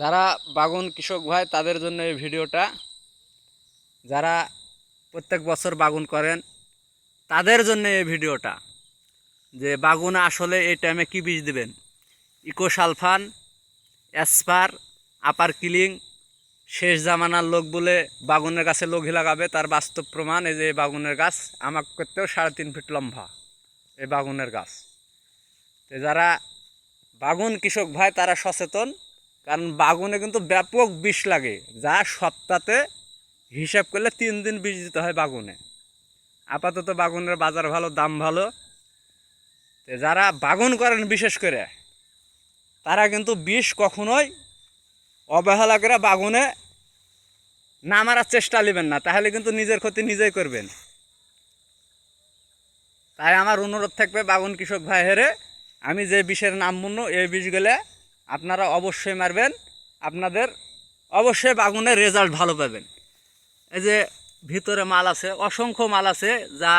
যারা বাগুন কৃষক ভাই, তাদের জন্য এই ভিডিওটা। যারা প্রত্যেক বছর বাগুন করেন, তাদের জন্য এই ভিডিওটা। যে বাগুন আসলে এই টাইমে কী বীজ দেবেন? ইকোসালফান অ্যাসপার আপার কিলিং, শেষ জামানার লোক বলে বাগুনের গাছে লঘি লাগাবে, তার বাস্তব প্রমাণ এই যে বাগুনের গাছ আমার করতেও সাড়ে তিন ফিট লম্বা এই বাগুনের গাছ। তো যারা বাগুন কৃষক ভাই, তারা সচেতন কারণ বাগুনে কিন্তু ব্যাপক বিষ লাগে। যা সপ্তাহে হিসাব করলে তিন দিন বিষ দিতে হয় বাগুনে। আপাতত বাগুনের বাজার ভালো, দাম ভালো। যারা বাগুন করেন বিশেষ করে, তারা কিন্তু বিষ কখনোই অবহেলা করে বাগুনে না মারার চেষ্টা নেবেন না। তাহলে কিন্তু নিজের ক্ষতি নিজেই করবেন। তাই আমার অনুরোধ থাকবে বাগুন কৃষক ভাই হেরে আমি যে বিষের নাম বলল এই বিষগুলো আপনারা অবশ্যই মারবেন, আপনাদের অবশ্যই বাগুনের রেজাল্ট ভালো পাবেন। এই যে ভিতরে মাল আছে, অসংখ্য মাল আছে যা